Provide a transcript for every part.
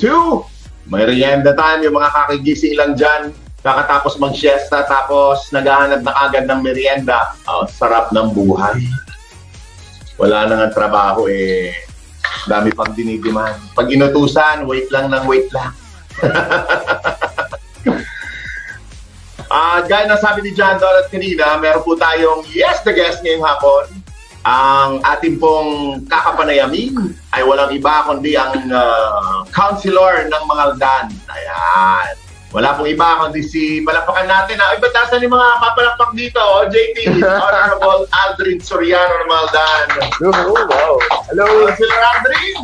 two, merienda time, yung mga kakigising lang dyan, kakatapos mag-siesta, tapos naghahanap na agad ng merienda. Oh, sarap ng buhay. Wala na nga trabaho eh. Dami pang dinidiman. Pag inutusan, wait lang ng wait lang. Ah, gaya ng sabi ni John Donald kanina, meron po tayong yes the guest ngayong hapon. Ang ating pong kakapanayamin ay walang iba kundi ang ah, counselor ng Mangaldan. Ayan. Wala pong iba kundi si palapakan natin. Ah, iba tasan yung mga papalakpak dito. Oh, JT, Honorable Aldrin Soriano ng Mangaldan. Oh, wow. Hello. Counselor Aldrin,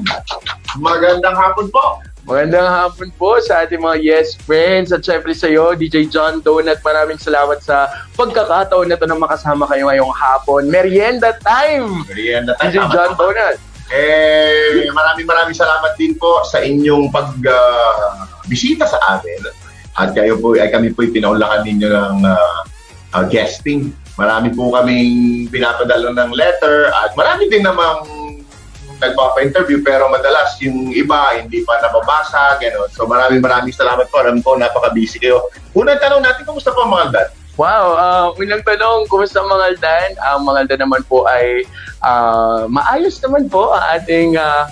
magandang hapon po. Magandang hapon po sa ating mga yes friends at syempre sa iyo, DJ John Donut. Maraming salamat sa pagkakataon na to na makasama kayo ngayong hapon. Merienda time! Merienda tayo. DJ Tama, John. Donut. Eh, maraming maraming salamat din po sa inyong pag ah, bisita sa amin. At kayo po, ay kami po pinaulakan ninyo ng ah, ah, guesting. Marami po kaming pinapadala ng letter at marami din namang nagpapa-interview pero madalas yung iba hindi pa nababasa, gano'n. So maraming maraming salamat po. Alam ko, napaka-busy kayo. Unang tanong natin, kumusta po mga dad? Wow, uh, unang tanong, kumusta ang Mangaldan? Ang Mangaldan naman po ay ah, maayos naman po ang ating ah,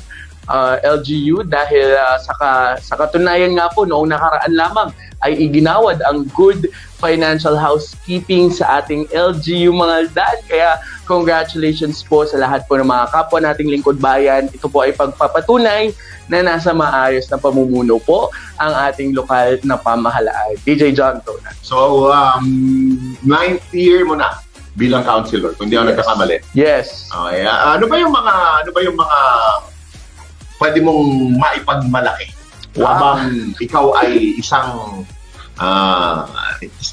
ah, LGU dahil ah, sa, ka- sa katunayan nga po noong nakaraan lamang ay iginawad ang good financial housekeeping sa ating LGU Mangaldan. Kaya congratulations po sa lahat po ng mga kapwa nating lingkod bayan. Ito po ay pagpapatunay na nasa maayos na pamumuno po ang ating lokal na pamahalaan. DJ John Tona. So, um, ninth year mo na bilang counselor, kung hindi ako Yes. nagkakamali. Yes. Okay. ah, ano ba yung mga ano ba yung mga pwede mong maipagmalaki Wow. habang ikaw ay isang ah,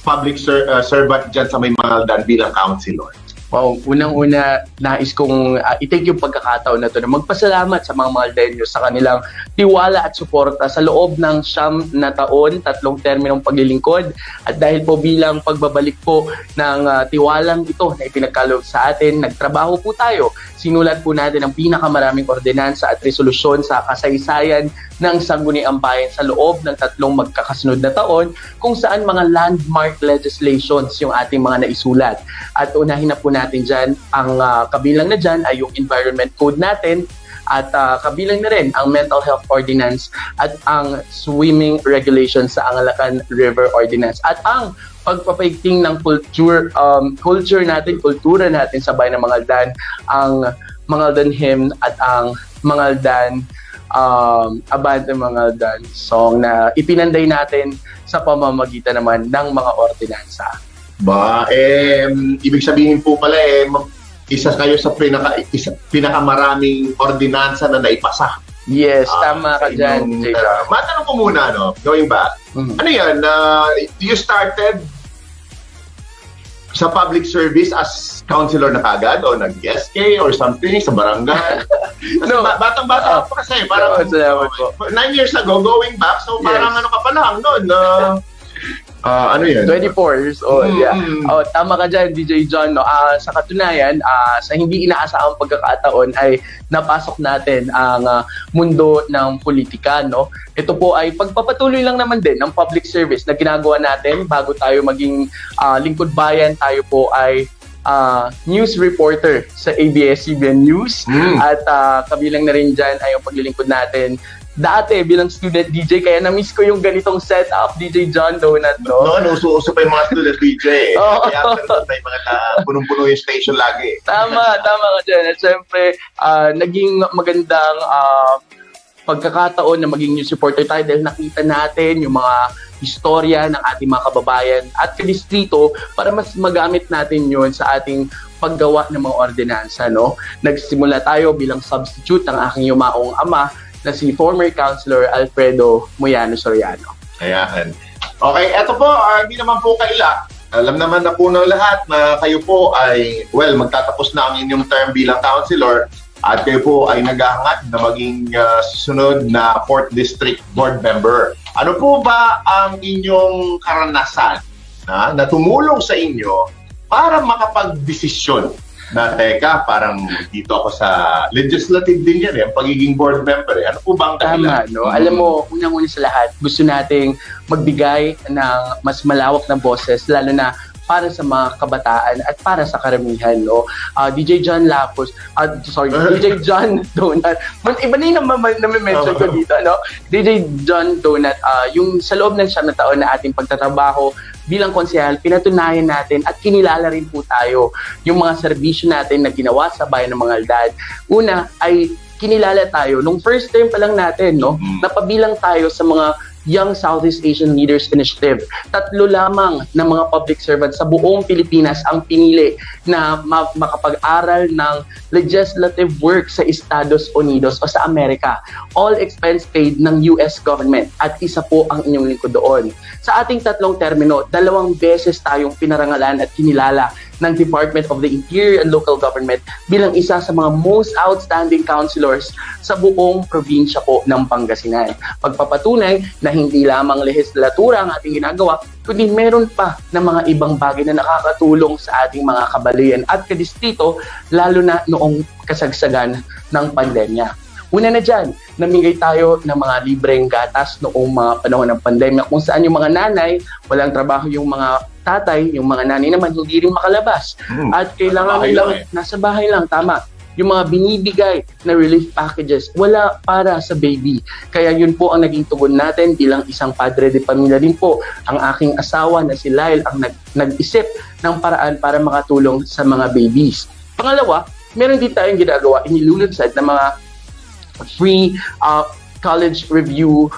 public ser- ah, servant dyan sa may Mangaldan bilang counselor. Wow, unang-una, nais kong uh, i-take yung pagkakataon na to na magpasalamat sa mga Maldeños sa kanilang tiwala at suporta sa loob ng siyam na taon, tatlong terminong paglilingkod. At dahil po bilang pagbabalik po ng uh, tiwalang ito na ipinagkaloob sa atin, nagtrabaho po tayo. Sinulat po natin ang pinakamaraming ordinansa at resolusyon sa kasaysayan ng Sangguniang Bayan sa loob ng tatlong magkakasunod na taon kung saan mga landmark legislations yung ating mga naisulat. At unahin na po natin dyan, ang ah, kabilang na dyan ay yung Environment Code natin at ah, kabilang na rin ang Mental Health Ordinance at ang Swimming Regulations sa Angalacan River Ordinance at ang pagpapaigting ng culture um, culture natin, kultura natin sa bayan ng Mangaldan, ang Mangaldan Hymn at ang Mangaldan um, Abante Mangaldan song na ipinanday natin sa pamamagitan naman ng mga ordinansa. Ba, eh, ibig sabihin po pala eh, isa kayo sa pinaka, isa, pinakamaraming ordinansa na naipasa. Yes, Ah, tama ka dyan, Jay. ah, matanong ko muna, no, going back, Mhm. ano yan, uh, you started sa public service as counselor na kagad o nag-SK or something sa barangay? No. ba- batang-bata pa kasi, parang No, nine years ago, going back, so parang Yes. ano ka pa lang noon, na ah, ano yun? 24 years old, yeah. Mm. Oh, tama ka dyan, DJ John. No? Ah, sa katunayan, ah, sa hindi inaasahang pagkakataon ay napasok natin ang ah, mundo ng politika. No? Ito po ay pagpapatuloy lang naman din ng public service na ginagawa natin bago tayo maging ah, lingkod bayan. Tayo po ay ah, news reporter sa ABS-CBN News. Mm. At ah, kabilang na rin dyan ay ang paglilingkod natin dati bilang student DJ kaya na-miss ko yung ganitong setup DJ John Donut no Noon, uso-uso pa yung mga student DJ. eh. Oo. Kaya ganun, may mga na- punong-puno yung station lagi. Tama, tama ka dyan. At syempre, ah, naging magandang ah, pagkakataon na maging news reporter tayo dahil nakita natin yung mga istorya ng ating mga kababayan at kadistrito para mas magamit natin yun sa ating paggawa ng mga ordinansa. No? Nagsimula tayo bilang substitute ng aking yumaong ama na si former Councilor Alfredo Moyano Soriano. Ayan. Okay, eto po, ah, hindi naman po kaila. Alam naman na po ng lahat na kayo po ay, well, magtatapos na ang inyong term bilang counselor at kayo po ay naghahangad na maging ah, susunod na 4th District Board Member. Ano po ba ang inyong karanasan na, na tumulong sa inyo para makapag-desisyon na teka, parang dito ako sa legislative din yan eh, ang pagiging board member eh. Ano po ba ang dahilan? Tama, no? Alam mo, unang-una sa lahat, gusto nating magbigay ng mas malawak na boses, lalo na para sa mga kabataan at para sa karamihan, no? Ah, DJ John Lapus, ah, sorry, DJ John Donut. Mas iba na yung naman na-mention ko dito, no? DJ John Donut, ah, yung sa loob ng siyam na taon na ating pagtatrabaho bilang konsehal, pinatunayan natin at kinilala rin po tayo yung mga serbisyo natin na ginawa sa bayan ng mga aldad. Una ay kinilala tayo nung first time pa lang natin, no? Mm. Napabilang tayo sa mga Young Southeast Asian Leaders Initiative. Tatlo lamang ng mga public servants sa buong Pilipinas ang pinili na ma- makapag-aral ng legislative work sa Estados Unidos o sa Amerika. All expense paid ng US government at isa po ang inyong lingkod doon. Sa ating tatlong termino, dalawang beses tayong pinarangalan at kinilala ng Department of the Interior and Local Government bilang isa sa mga most outstanding councilors sa buong probinsya po ng Pangasinan. Pagpapatunay na hindi lamang legislatura ang ating ginagawa, kundi meron pa ng mga ibang bagay na nakakatulong sa ating mga kabalian at kadistrito, lalo na noong kasagsagan ng pandemya. Una na dyan, namigay tayo ng mga libreng gatas noong mga panahon ng pandemya kung saan yung mga nanay, walang trabaho yung mga tatay, yung mga nanay naman hindi rin makalabas. Hmm. At kailangan lang eh. nasa bahay lang, tama. Yung mga binibigay na relief packages, wala para sa baby. Kaya yun po ang naging tugon natin bilang isang padre de pamilya din po. Ang aking asawa na si Lyle ang nag, nag-isip ng paraan para makatulong sa mga babies. Pangalawa, meron din tayong ginagawa, inilulunsad ng mga free uh, college review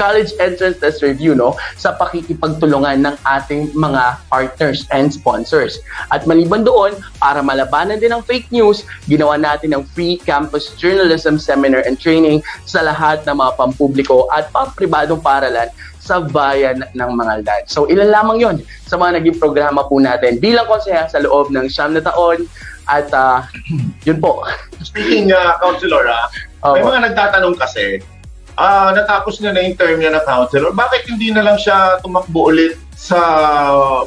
college entrance test review no sa pakikipagtulungan ng ating mga partners and sponsors. At maliban doon, para malabanan din ang fake news, ginawa natin ng free campus journalism seminar and training sa lahat ng mga pampubliko at pampribadong paralan sa bayan ng Mangaldan. So ilan lamang yon sa mga naging programa po natin bilang konseha sa loob ng siyam na taon at ah, yun po. Speaking, uh, Councilor, ah, may mga nagtatanong kasi, ah natapos niya na yung term niya na Councilor, bakit hindi na lang siya tumakbo ulit sa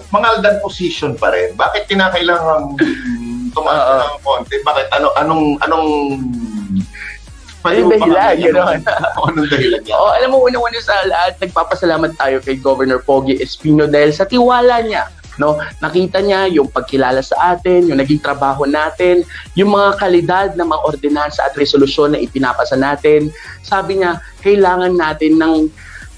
mangaldan position pa rin? Bakit kinakailangan tumaas Oo. ng konti? Bakit? Ano, anong, anong... Anong dahilan, gano'n? Ano- Anong dahilan niya? Oo, alam mo, una-una sa lahat, nagpapasalamat tayo kay Governor Pogi Espino dahil sa tiwala niya. No, nakita niya yung pagkilala sa atin, yung naging trabaho natin, yung mga kalidad ng mga ordinansa at resolusyon na ipinapasa natin. Sabi niya, kailangan natin ng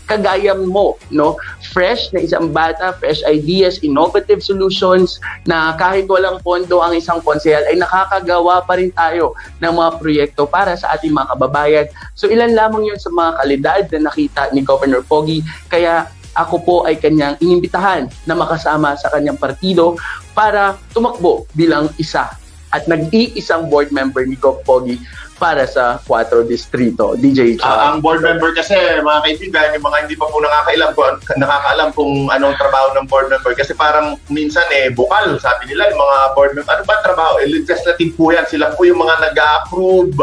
kagaya mo, no? Fresh na isang bata, fresh ideas, innovative solutions na kahit walang pondo ang isang konsehal ay nakakagawa pa rin tayo ng mga proyekto para sa ating mga kababayan. So ilan lamang yun sa mga kalidad na nakita ni Governor Pogi. Kaya ako po ay kanyang inimbitahan na makasama sa kanyang partido para tumakbo bilang isa at nag-iisang board member ni Gov Pogi para sa 4 distrito. DJ Char. ang board member kasi, mga kaibigan, yung mga hindi pa po nakakailam nakakaalam kung anong trabaho ng board member. Kasi parang minsan eh, bukal, sabi nila, yung mga board member. Ano ba trabaho? Eh, legislative po yan. Sila po yung mga nag-approve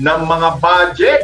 ng mga budget.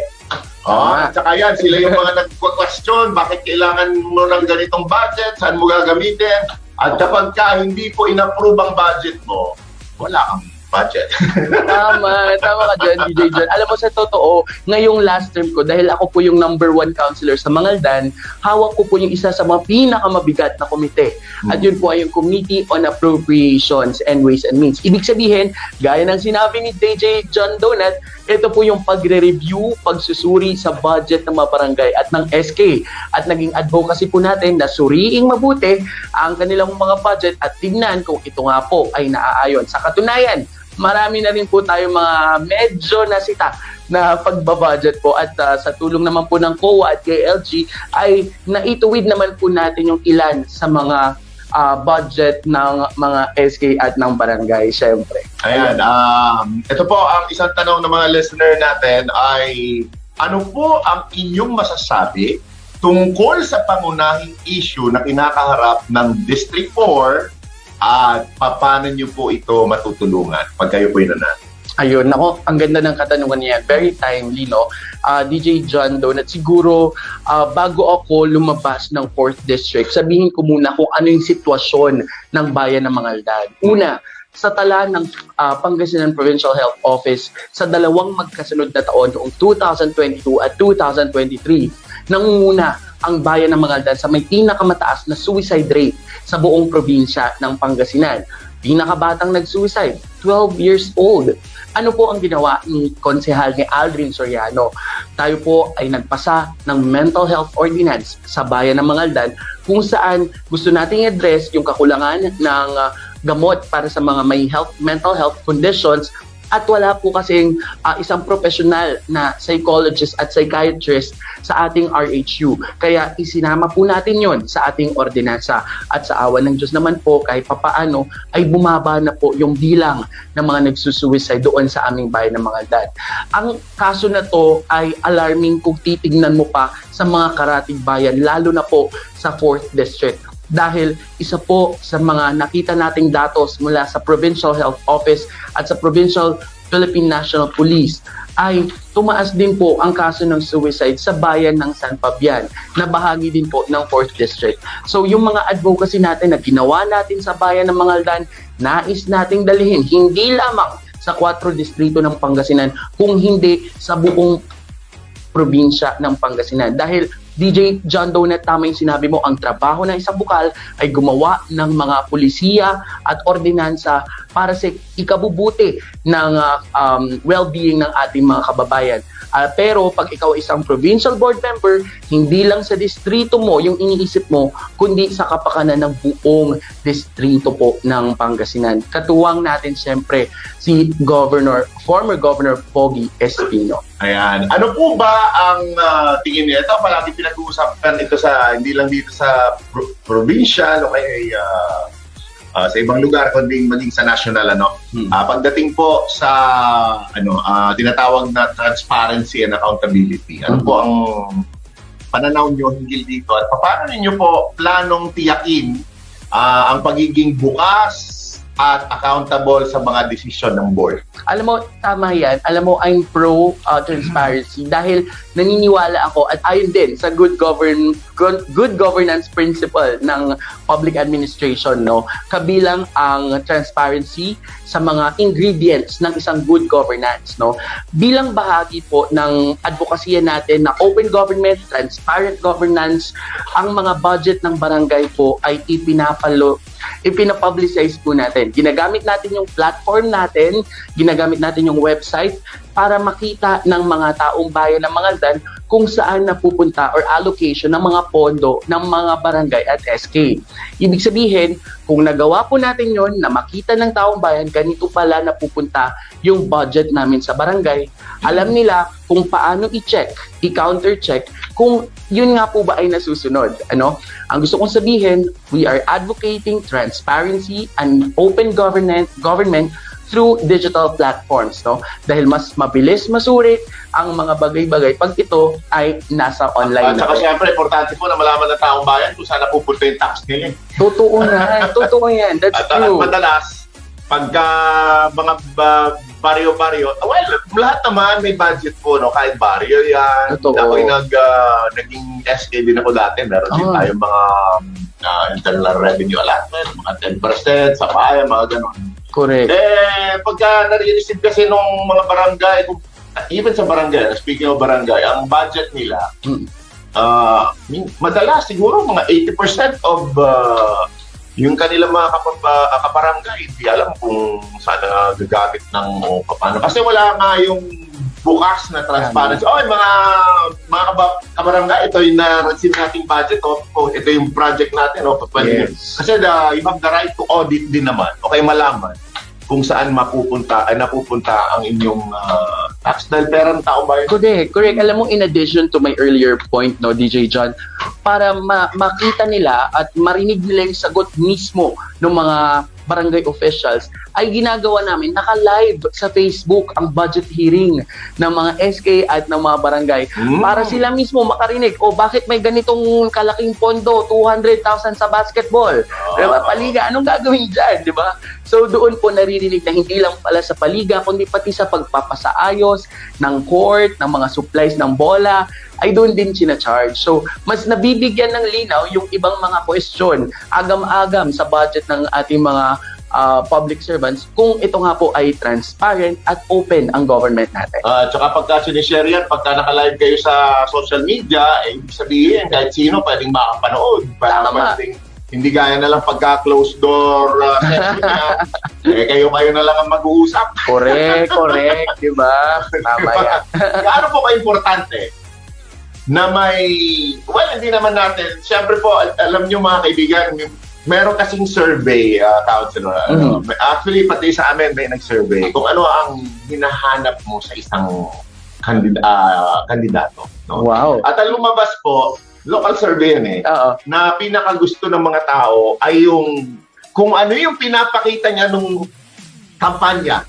Ah, at saka yan, sila yung mga nag-question, bakit kailangan mo ng ganitong budget, saan mo gagamitin. At kapag ka hindi po in-approve ang budget mo, wala kang budget. tama, tama ka dyan, DJ John. Alam mo, sa totoo, ngayong last term ko, dahil ako po yung number one counselor sa Mangaldan, hawak ko po yung isa sa mga pinakamabigat na komite. At yun po ay yung Committee on Appropriations and Ways and Means. Ibig sabihin, gaya ng sinabi ni DJ John Donat, ito po yung pagre-review, pagsusuri sa budget ng mga barangay at ng SK. At naging advocacy po natin na suriing mabuti ang kanilang mga budget at tignan kung ito nga po ay naaayon. Sa katunayan, marami na rin po tayo mga medyo nasita na pagbabudget po at ah, sa tulong naman po ng COA at KLG ay naituwid naman po natin yung ilan sa mga ah, budget ng mga SK at ng barangay syempre. Ayan, um, ito po ang isang tanong ng mga listener natin ay ano po ang inyong masasabi tungkol sa pangunahing issue na kinakaharap ng District 4 at paano nyo po ito matutulungan pag kayo po nanalo? Ayun, nako, ang ganda ng katanungan niya. Very timely, no? Ah, DJ John Don, at siguro ah, bago ako lumabas ng 4th District, sabihin ko muna kung ano yung sitwasyon ng bayan ng Mangaldan. Una, sa tala ng ah, Pangasinan Provincial Health Office sa dalawang magkasunod na taon noong 2022 at 2023, nangunguna ang bayan ng Mangaldan sa may pinakamataas na suicide rate sa buong probinsya ng Pangasinan. Pinakabatang nag-suicide, 12 years old. Ano po ang ginawa ni Konsehal ni Aldrin Soriano? Tayo po ay nagpasa ng mental health ordinance sa bayan ng Mangaldan kung saan gusto nating i-address yung kakulangan ng ah, gamot para sa mga may health mental health conditions at wala po kasing ah, isang professional na psychologist at psychiatrist sa ating RHU. Kaya isinama po natin yon sa ating ordinansa. At sa awa ng Diyos naman po, kahit papaano, ay bumaba na po yung bilang ng mga nagsusuicide doon sa aming bayan ng mga dad. Ang kaso na to ay alarming kung titignan mo pa sa mga karatig bayan, lalo na po sa 4th District dahil isa po sa mga nakita nating datos mula sa Provincial Health Office at sa Provincial Philippine National Police ay tumaas din po ang kaso ng suicide sa bayan ng San Fabian na bahagi din po ng 4th District. So yung mga advocacy natin na ginawa natin sa bayan ng Mangaldan, nais nating dalhin hindi lamang sa 4 distrito ng Pangasinan kung hindi sa buong probinsya ng Pangasinan. Dahil DJ John Donut, tama yung sinabi mo, ang trabaho ng isang bukal ay gumawa ng mga pulisiya at ordinansa para sa ikabubuti ng ah, um, well-being ng ating mga kababayan. Ah, pero pag ikaw isang provincial board member, hindi lang sa distrito mo yung iniisip mo, kundi sa kapakanan ng buong distrito po ng Pangasinan. Katuwang natin siyempre si Governor, former Governor Pogi Espino. Ayan. Ano po ba ang ah, tingin niyo? Ito, palagi pinag-uusapan ito sa, hindi lang dito sa pro- probinsya, o kaya ah, ah, sa ibang lugar, kundi maging sa national, ano. Hmm. Ah, pagdating po sa, ano, ah, tinatawag na transparency and accountability. Ano po ang pananaw niyo hinggil dito? At paano ninyo po planong tiyakin ah, ang pagiging bukas at accountable sa mga desisyon ng board? Alam mo, tama yan. Alam mo, I'm pro uh, transparency dahil naniniwala ako at ayon din sa good govern good, good governance principle ng public administration no kabilang ang transparency sa mga ingredients ng isang good governance no bilang bahagi po ng advokasya natin na open government transparent governance ang mga budget ng barangay po ay ipinapalo ipinapublicize po natin. Ginagamit natin yung platform natin, ginagamit natin yung website para makita ng mga taong bayan ng Mangaldan kung saan napupunta or allocation ng mga pondo ng mga barangay at SK. Ibig sabihin, kung nagawa po natin yon na makita ng taong bayan, ganito pala napupunta yung budget namin sa barangay, alam nila kung paano i-check, i-counter check kung yun nga po ba ay nasusunod. Ano? Ang gusto kong sabihin, we are advocating transparency and open government government through digital platforms no dahil mas mabilis masurit ang mga bagay-bagay pag ito ay nasa online At saka siyempre, importante po na malaman ng taong bayan kung saan napupunta yung tax nila. totoo na totoo yan that's At, at true madalas, pagka mga ba- baryo-baryo, well, lahat naman may budget po, no? kahit baryo yan. Totoo. Ako yung nag, ah, naging SK din ako dati. Meron din Ah. tayong mga ah, internal revenue allotment, mga 10% sa bayan, mga ganun. Correct Eh, pagka nare-receive kasi nung mga barangay, even sa barangay, speaking of barangay, ang budget nila, Mm. ah, min- madalas siguro mga 80% of ah, yung kanilang mga kapab- ah, kabarangay, hindi alam kung saan na gagamit ng o paano. Kasi wala nga yung bukas na transparency. Oh, mga mga kaba- kabarangay, ito yung na-receive nating budget. Oh, oh, ito yung project natin. Oh, pwede. Yes. Kasi the, you have the right to audit din naman. Okay, malaman kung saan mapupunta ay napupunta ang inyong ah, tax dahil pera ng tao bayan. Correct, correct. Alam mo, in addition to my earlier point, no, DJ John, para ma- makita nila at marinig nila yung sagot mismo ng mga barangay officials, ay ginagawa namin, naka-live sa Facebook ang budget hearing ng mga SK at ng mga barangay Hmm. para sila mismo makarinig, o bakit may ganitong kalaking pondo, 200,000 sa basketball, diba? Paliga, anong gagawin dyan, di ba? So doon po naririnig na hindi lang pala sa paliga, kundi pati sa pagpapasaayos ng court, ng mga supplies ng bola, ay doon din sinacharge. So mas nabibigyan ng linaw yung ibang mga question, agam-agam sa budget ng ating mga ah, public servants kung ito nga po ay transparent at open ang government natin. Ah, tsaka pagka sinishare yan, pagka naka-live kayo sa social media, eh, ibig sabihin, kahit sino pwedeng makapanood. Para Tama. pwedeng, hindi gaya na lang pagka closed door uh, eh, kayo kayo na lang ang mag-uusap. Correct, correct, di ba? Tama yan. Gaano po ka-importante na may, well, hindi naman natin, siyempre po, al- alam nyo mga kaibigan, may- meron kasing survey, uh, counselor. Ano, Actually, pati sa amin may nag-survey kung ano ang hinahanap mo sa isang kandid- ah, kandidato. No? Wow. At ang lumabas po, local survey yan eh, Oo. na pinakagusto ng mga tao ay yung kung ano yung pinapakita niya nung kampanya,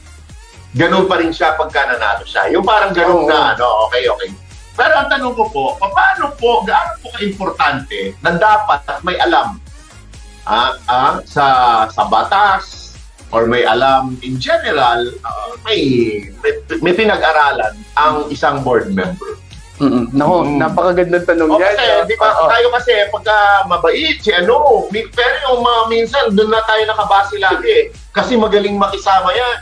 ganun pa rin siya pagka nanalo siya. Yung parang ganun Oo. na, ano, okay, okay. Pero ang tanong ko po, paano po, gaano po ka-importante na dapat may alam ah, ah, sa, sa batas or may alam in general, ah, may, may, may pinag-aralan ang isang board member. Mm-mm. Nako, Mm. napakagandang tanong O yan. kasi, di ba, Oo. tayo kasi pagka mabait, si ano, pero yung mga minsan, doon na tayo nakabase lagi eh. Kasi magaling makisama yan.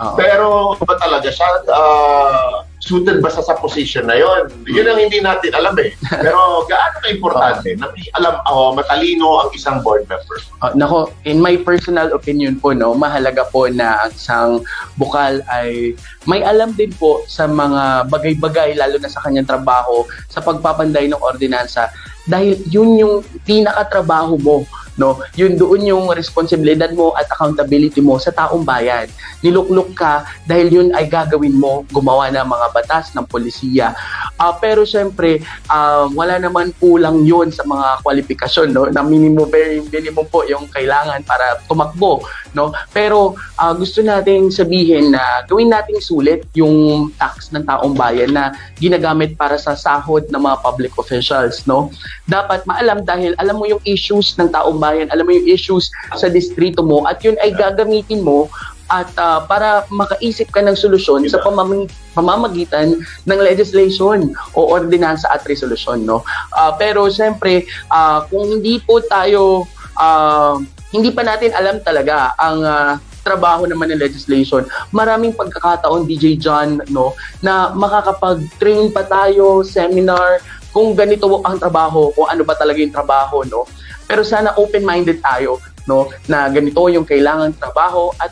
Oo. Pero ba talaga siya, ah, suited ba sa sa position na yon? Yun ang hindi natin alam eh. Pero gaano ka-importante na may alam, o matalino ang isang board member? Uh, nako, in my personal opinion po, no, mahalaga po na ang isang bukal ay may alam din po sa mga bagay-bagay, lalo na sa kanyang trabaho, sa pagpapanday ng ordinansa. Dahil yun yung pinakatrabaho mo, no? Yun doon yung responsibilidad mo at accountability mo sa taong bayan. Niluklok ka dahil yun ay gagawin mo, gumawa ng mga batas ng polisiya. Ah, pero syempre, ah, wala naman kulang yun sa mga kwalifikasyon, no? Na minimum, very minimum po yung kailangan para tumakbo, no? Pero ah, gusto nating sabihin na gawin nating sulit yung tax ng taong bayan na ginagamit para sa sahod ng mga public officials, no? Dapat maalam dahil alam mo yung issues ng taong bayan, alam mo yung issues sa distrito mo at yun ay gagamitin mo at ah, para makaisip ka ng solusyon sa pamamag- pamamagitan ng legislation o ordinansa at resolusyon no Ah, pero siyempre ah, kung hindi po tayo ah, hindi pa natin alam talaga ang ah, trabaho naman ng legislation. Maraming pagkakataon DJ John no na makakapag-train pa tayo seminar kung ganito ang trabaho kung ano ba talaga yung trabaho no. Pero sana open-minded tayo no na ganito yung kailangan trabaho at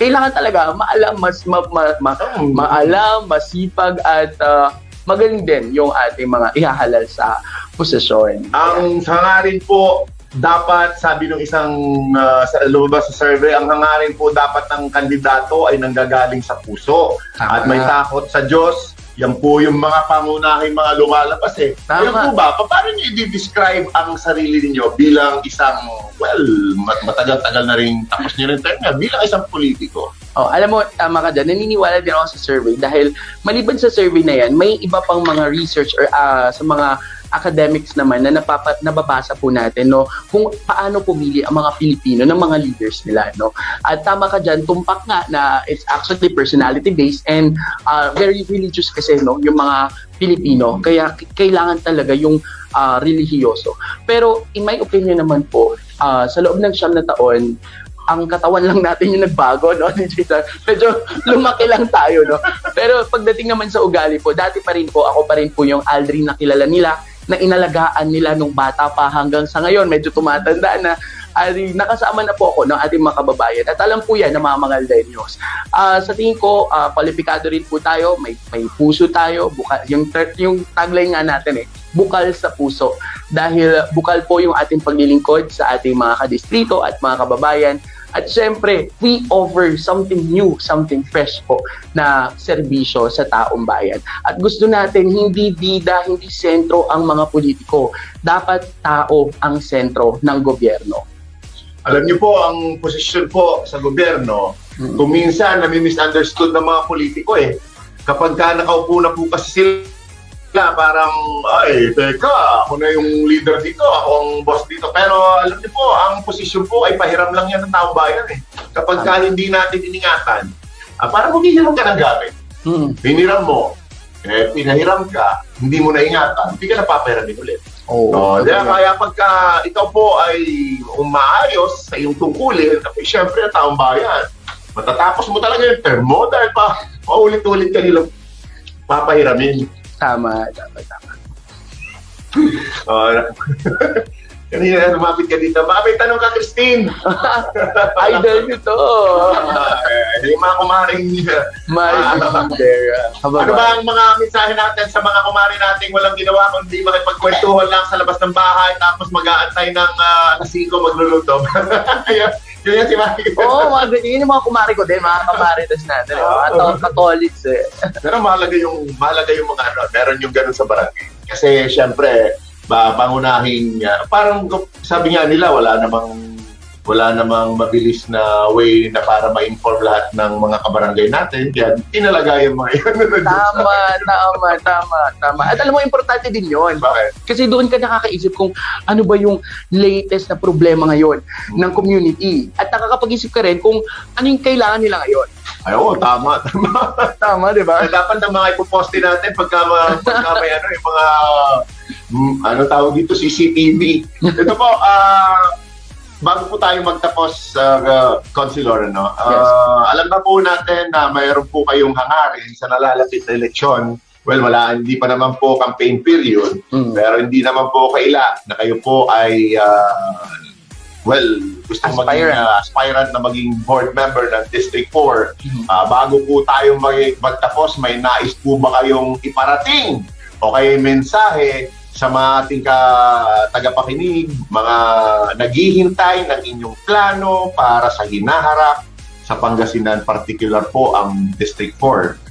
kailangan talaga maalam mas ma, ma, ma- maalam, masipag at ah, magaling din yung ating mga ihahalal sa posisyon. Ang hangarin po, dapat, sabi ng isang uh, sa, lumabas sa survey, ang hangarin po dapat ng kandidato ay nanggagaling sa puso. At may takot sa Diyos. Yan po yung mga pangunahing mga lumalabas eh. Tama. Yan po ba? Pa- Paano niyo i-describe ang sarili niyo bilang isang, well, mat- matagal-tagal na rin, tapos niyo rin tenga, bilang isang politiko? Oh, alam mo, tama ka dyan. Naniniwala din ako sa survey dahil maliban sa survey na yan, may iba pang mga research or ah, sa mga academics naman na napapa, nababasa po natin no? Kung paano pumili ang mga Pilipino ng mga leaders nila no? At tama ka diyan tumpak nga na it's actually personality based and ah, very religious kasi no? Yung mga Pilipino. Kaya kailangan talaga yung ah, relihiyoso. Pero in my opinion naman po ah, sa loob ng siyam na taon ang katawan lang natin yung nagbago, no? Medyo lumaki lang tayo, no? Pero pagdating naman sa ugali po, dati pa rin po, ako pa rin po yung Aldrin na kilala nila, na inalagaan nila nung bata pa hanggang sa ngayon, medyo tumatanda na, ay, nakasama na po ako ng ating mga kababayan. At alam po yan ng mga mga Lenyos. Ah, sa tingin ko, ah, kwalipikado rin po tayo, may, may puso tayo, buka, yung, yung tagline nga natin eh, bukal sa puso. Dahil bukal po yung ating paglilingkod sa ating mga kadistrito at mga kababayan. At syempre, we offer something new, something fresh po na serbisyo sa taong bayan. At gusto natin hindi bida, hindi sentro ang mga politiko. Dapat tao ang sentro ng gobyerno. Alam niyo po, ang posisyon po sa gobyerno, Mm. kung minsan nami-misunderstood ng mga politiko eh. Kapag ka nakaupo na po kasi sila, parang, ay, teka, ako na yung leader dito, ako ang boss dito. Pero alam niyo po, ang posisyon po ay pahiram lang yan ng taong bayan eh. Kapag ka hindi natin iningatan, ah, parang maghihiram ka ng gamit. Mm. Hiniram mo, eh, pinahiram ka, hindi mo na ingatan, hindi ka napapahiramin ulit. Oh, kaya, kaya pagka ikaw po ay umaayos sa iyong tungkulin, kasi syempre ang taong bayan, matatapos mo talaga yung term mo dahil pa paulit-ulit ka nilang papahiramin. Tama, tama, tama. Oh, kanina lumapit ka dito. Baka may tanong ka, Christine. Idol nyo to. Yung mga kumaring Mario Rivera. Ano ba ang mga mensahe natin sa mga kumari nating walang ginawa kundi makipagkwentuhan lang sa labas ng bahay tapos mag-aantay ng uh, nasiko magluluto? Yun yun yan si Maki. Oo, mga ganyan. Yun yung mga kumari ko din, mga kamaritas natin. Eh. Mga to- Catholics eh. Pero mahalaga yung mahalaga yung mga ano, meron yung ganun sa barangay. Kasi syempre, ba pangunahing uh, parang sabi nga nila wala namang wala namang mabilis na way na para ma-inform lahat ng mga kabarangay natin. Kaya tinalaga yung mga yun. Tama, tama, tama, tama. At alam mo, importante din yon Bakit? Kasi doon ka nakakaisip kung ano ba yung latest na problema ngayon ng community. At nakakapag-isip ka rin kung ano yung kailangan nila ngayon. Ay, oo, tama, tama. Tama, di ba? Dapat na mga ipoposte natin pagka, pagka may ano, yung mga, mm, ano tawag dito, CCTV. Ito po, ah, bago po tayo magtapos sa uh, Consilor, ano, ah, alam na po natin na mayroon po kayong hangarin sa nalalapit na eleksyon. Well, wala, hindi pa naman po campaign period, Mm. pero hindi naman po kaila na kayo po ay, ah, well, gusto maging Aspirant. ah, aspirant na maging board member ng District 4. Mhm. Ah, bago po tayo mag- magtapos, may nais po ba kayong iparating o kay mensahe sa mga ating ka, tagapakinig, mga naghihintay ng inyong plano para sa hinaharap sa Pangasinan, particular po ang District 4.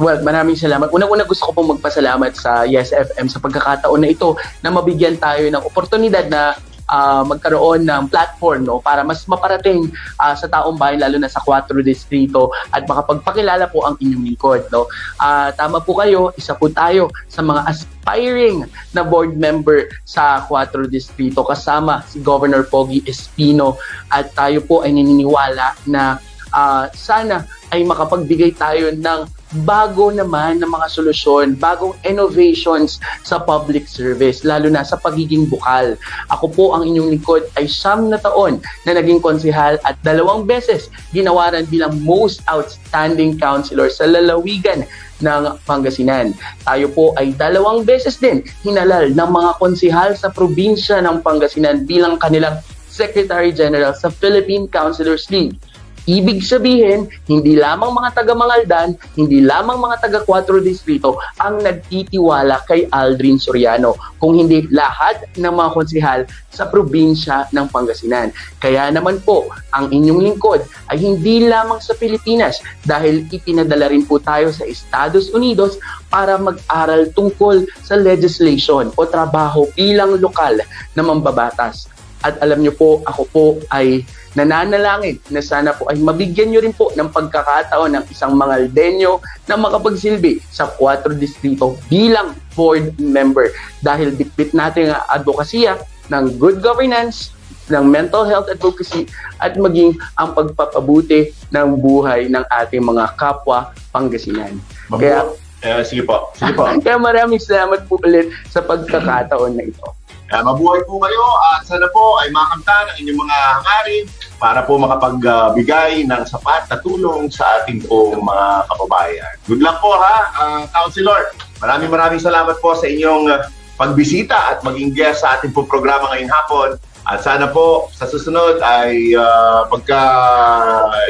Well, maraming salamat. Unang-una gusto ko pong magpasalamat sa Yes FM sa pagkakataon na ito na mabigyan tayo ng oportunidad na ah, magkaroon ng platform no para mas maparating ah, sa taong bayan lalo na sa 4 distrito at makapagpakilala po ang inyong lingkod no. Ah, tama po kayo, isa po tayo sa mga aspiring na board member sa 4 distrito kasama si Governor Pogi Espino at tayo po ay naniniwala na ah, sana ay makapagbigay tayo ng bago naman na mga solusyon, bagong innovations sa public service, lalo na sa pagiging bukal. Ako po ang inyong lingkod ay siyam na taon na naging konsihal at dalawang beses ginawaran bilang most outstanding counselor sa lalawigan ng Pangasinan. Tayo po ay dalawang beses din hinalal ng mga konsihal sa probinsya ng Pangasinan bilang kanilang Secretary General sa Philippine Counselors League. Ibig sabihin, hindi lamang mga taga-Mangaldan, hindi lamang mga taga-4 distrito ang nagtitiwala kay Aldrin Soriano, kung hindi lahat ng mga konsihal sa probinsya ng Pangasinan. Kaya naman po, ang inyong lingkod ay hindi lamang sa Pilipinas dahil ipinadala rin po tayo sa Estados Unidos para mag-aral tungkol sa legislation o trabaho bilang lokal na mambabatas. At alam niyo po, ako po ay nananalangin na sana po ay mabigyan nyo rin po ng pagkakataon ng isang Mangaldenyo na makapagsilbi sa 4 distrito bilang board member dahil bitbit natin ang advokasya ng good governance, ng mental health advocacy at maging ang pagpapabuti ng buhay ng ating mga kapwa Pangasinan. Kaya, Eh, sige po, sige po. kaya maraming salamat po ulit sa pagkakataon na ito. Kaya mabuhay po kayo at sana po ay makamtan ang inyong mga hangarin para po makapagbigay ng sapat na tulong sa ating pong mga kababayan. Good luck po ha, uh, Councilor. Maraming maraming salamat po sa inyong uh, pagbisita at maging guest sa ating pong programa ngayong hapon. At sana po sa susunod ay uh, pagka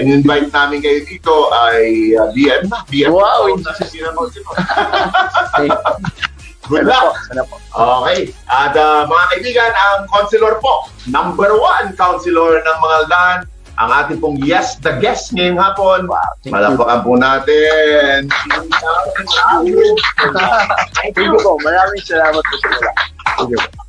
in-invite namin kayo dito ay uh, BM na. BM Wow, po. Hindi na po. Good sana po, luck! sana po. Okay. At uh, mga kaibigan, ang counselor po, number one counselor ng mga LAN, ang ating pong Yes the Guest ngayong hapon. Wow. Malapakan po natin. Thank you po. Maraming salamat po sa mga. Thank you po.